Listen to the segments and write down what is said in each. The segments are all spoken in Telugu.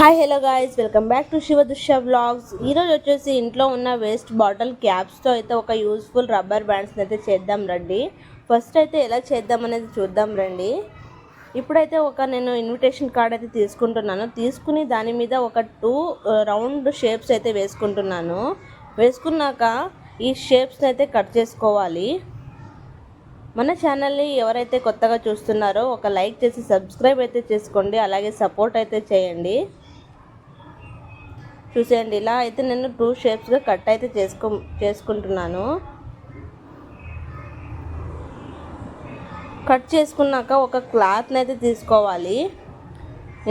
Hi hello guys welcome back to Shiva vlogs ఈరోజు వచ్చేసి ఇంట్లో ఉన్న వేస్ట్ బాటిల్ క్యాప్స్తో అయితే ఒక యూస్ఫుల్ రబ్బర్ బ్యాండ్స్ని అయితే చేద్దాం రండి. ఫస్ట్ అయితే ఎలా చేద్దాం అనేది చూద్దాం రండి. ఇప్పుడైతే ఒక నేను ఇన్విటేషన్ కార్డ్ అయితే తీసుకుంటున్నాను. తీసుకుని దాని మీద ఒక టూ రౌండ్ షేప్స్ అయితే వేసుకుంటున్నాను. వేసుకున్నాక ఈ షేప్స్ని అయితే కట్ చేసుకోవాలి. మన ఛానల్ని ఎవరైతే కొత్తగా చూస్తున్నారో ఒక లైక్ చేసి సబ్స్క్రైబ్ అయితే చేసుకోండి. అలాగే సపోర్ట్ అయితే చేయండి. చూసేయండి. ఇలా అయితే నేను టూ షేప్స్గా కట్ అయితే చేసుకో చేసుకుంటున్నాను. కట్ చేసుకున్నాక ఒక క్లాత్ని అయితే తీసుకోవాలి.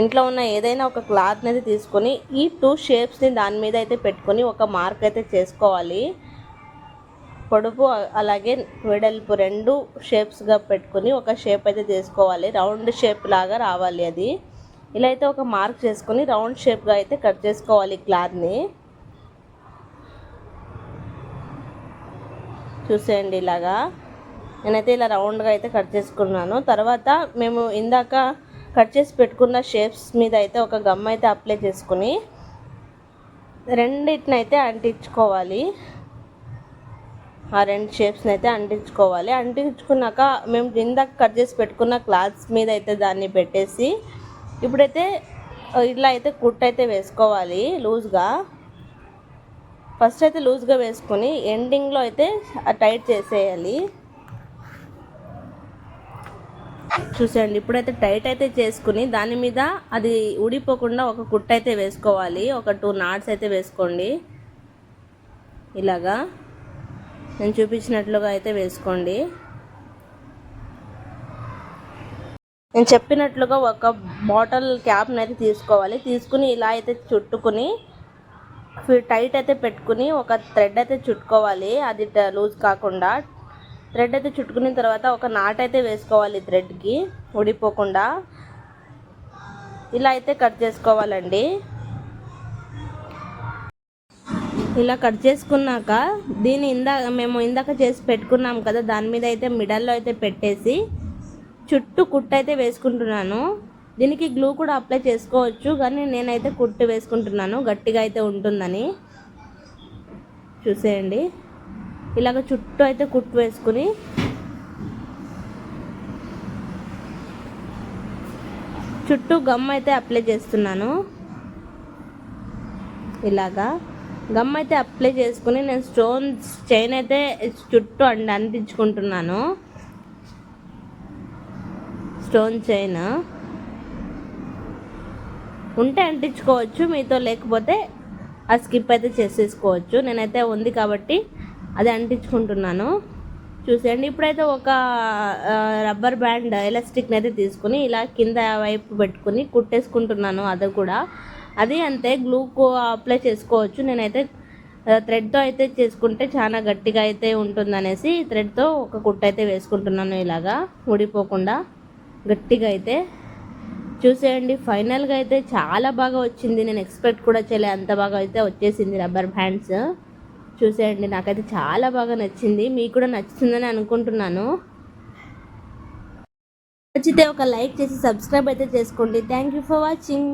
ఇంట్లో ఉన్న ఏదైనా ఒక క్లాత్ని అయితే తీసుకొని ఈ టూ షేప్స్ని దాని మీద అయితే పెట్టుకొని ఒక మార్క్ అయితే చేసుకోవాలి. పొడుపు అలాగే వెడల్పు రెండు షేప్స్గా పెట్టుకొని ఒక షేప్ అయితే తీసుకోవాలి రౌండ్ షేప్ లాగా రావాలి అది. ఇలా అయితే ఒక మార్క్ చేసుకొని రౌండ్ షేప్గా అయితే కట్ చేసుకోవాలి క్లాత్ని చూసేయండి ఇలాగా. నేనైతే ఇలా రౌండ్గా అయితే కట్ చేసుకున్నాను. తర్వాత మేము ఇందాక కట్ చేసి పెట్టుకున్న షేప్స్ మీద అయితే ఒక గమ్ అయితే అప్లై చేసుకుని రెండింటినైతే అంటించుకోవాలి. ఆ రెండు షేప్స్ని అయితే అంటించుకోవాలి. అంటించుకున్నాక మేము ఇందాక కట్ చేసి పెట్టుకున్న క్లాత్స్ మీద అయితే దాన్ని పెట్టేసి ఇప్పుడైతే ఇట్లా అయితే కుట్ అయితే వేసుకోవాలి లూజ్గా. ఫస్ట్ అయితే లూజ్గా వేసుకొని ఎండింగ్లో అయితే టైట్ చేసేయాలి. చూసేయండి ఇప్పుడైతే టైట్ అయితే చేసుకుని దాని మీద అది ఊడిపోకుండా ఒక కుట్ అయితే వేసుకోవాలి. ఒక టూ నాట్స్ అయితే వేసుకోండి. ఇలాగా. నేను చూపించినట్లుగా అయితే వేసుకోండి. నేను చెప్పినట్లుగా ఒక బాటిల్ క్యాప్ని అయితే తీసుకోవాలి. తీసుకుని ఇలా అయితే చుట్టుకుని టైట్ అయితే పెట్టుకుని ఒక థ్రెడ్ అయితే చుట్టుకోవాలి. అది లూజ్ కాకుండా. థ్రెడ్ అయితే చుట్టుకున్న తర్వాత ఒక నాట్ అయితే వేసుకోవాలి థ్రెడ్కి ఊడిపోకుండా. ఇలా అయితే కట్ చేసుకోవాలండి. ఇలా కట్ చేసుకున్నాక దీన్ని ఇందాక మేము ఇందాక చేసి పెట్టుకున్నాం కదా దాని మీద అయితే మిడల్లో అయితే పెట్టేసి చుట్టూ కుట్టు అయితే వేసుకుంటున్నాను. దీనికి గ్లూ కూడా అప్లై చేసుకోవచ్చు కానీ నేనైతే కుట్టు వేసుకుంటున్నాను గట్టిగా అయితే ఉంటుందని. చూసేయండి. ఇలాగ చుట్టూ అయితే కుట్టు వేసుకుని. చుట్టూ గమ్ అయితే అప్లై చేస్తున్నాను. ఇలాగా గమ్ అయితే అప్లై చేసుకుని నేను స్టోన్స్ చైన్ అయితే చుట్టూ అండి అందించుకుంటున్నాను స్టోన్ చైన్ ఉంటే అంటించుకోవచ్చు మీతో లేకపోతే ఆ స్కిప్ అయితే చేసేసుకోవచ్చు. నేనైతే ఉంది కాబట్టి అది అంటించుకుంటున్నాను. చూసేయండి. ఇప్పుడైతే ఒక రబ్బర్ బ్యాండ్ ఎలాస్టిక్ని అయితే తీసుకుని ఇలా కింద వైపు పెట్టుకుని కుట్టేసుకుంటున్నాను అది కూడా. అది అంతే గ్లూకో అప్లై చేసుకోవచ్చు. నేనైతే థ్రెడ్తో అయితే చేసుకుంటే చాలా గట్టిగా అయితే ఉంటుందనేసి థ్రెడ్తో ఒక కుట్ట అయితే వేసుకుంటున్నాను ఇలాగా. ఊడిపోకుండా గట్టిగా అయితే చూసేయండి. ఫైనల్గా అయితే చాలా బాగా వచ్చింది. నేను ఎక్స్పెక్ట్ కూడా చేయలే అంత బాగా అయితే వచ్చేసింది రబ్బర్ బ్యాండ్స్. చూసేయండి. నాకైతే చాలా బాగా నచ్చింది. మీకు కూడా నచ్చుతుందని అనుకుంటున్నాను. నచ్చితే ఒక లైక్ చేసి సబ్స్క్రైబ్ అయితే చేసుకోండి. Thank you for watching.